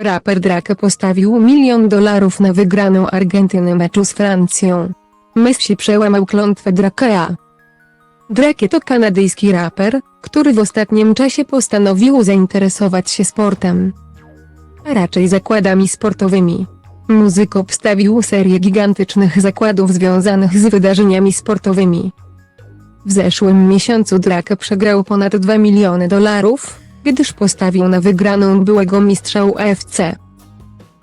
Raper Drake postawił milion dolarów na wygraną Argentyny meczu z Francją. Messi przełamał klątwę Drakea. Drake to kanadyjski raper, który w ostatnim czasie postanowił zainteresować się sportem. A raczej zakładami sportowymi. Muzyk obstawił serię gigantycznych zakładów związanych z wydarzeniami sportowymi. W zeszłym miesiącu Drake przegrał ponad 2 miliony dolarów, gdyż postawił na wygraną byłego mistrza UFC.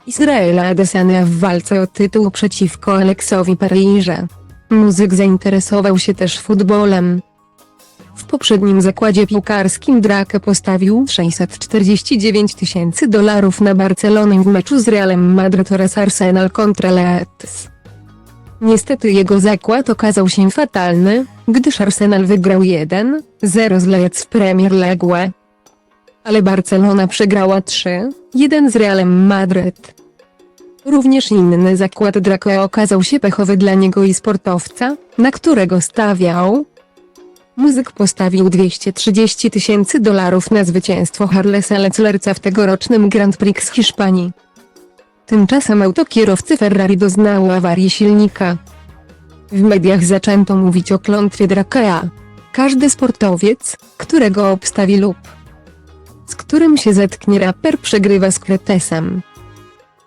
Izraela Adesanya w walce o tytuł przeciwko Aleksowi Pereirze. Muzyk zainteresował się też futbolem. W poprzednim zakładzie piłkarskim Drake postawił 649 tysięcy dolarów na Barcelonę w meczu z Realem Madryt oraz Arsenal kontra Leeds. Niestety jego zakład okazał się fatalny, gdyż Arsenal wygrał 1-0 z Leeds w Premier League. Ale Barcelona przegrała 3-1 z Realem Madryt. Również inny zakład Drake okazał się pechowy dla niego i sportowca, na którego stawiał. Muzyk postawił 230 tysięcy dolarów na zwycięstwo Harlesa Leclerca w tegorocznym Grand Prix Hiszpanii. Tymczasem autokierowcy Ferrari doznało awarii silnika. W mediach zaczęto mówić o klątwie Drakea. Każdy sportowiec, którego obstawi lub z którym się zetknie raper przegrywa z Kretesem.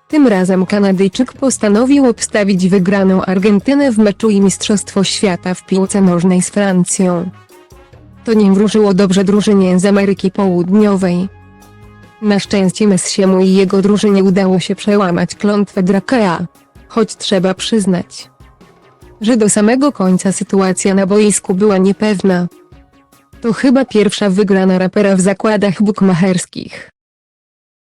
Tym razem Kanadyjczyk postanowił obstawić wygraną Argentynę w meczu i Mistrzostwo Świata w piłce nożnej z Francją. To nie wróżyło dobrze drużynie z Ameryki Południowej. Na szczęście Messiemu i jego drużynie udało się przełamać klątwę Drakea, choć trzeba przyznać, że do samego końca sytuacja na boisku była niepewna. To chyba pierwsza wygrana rapera w zakładach bukmacherskich.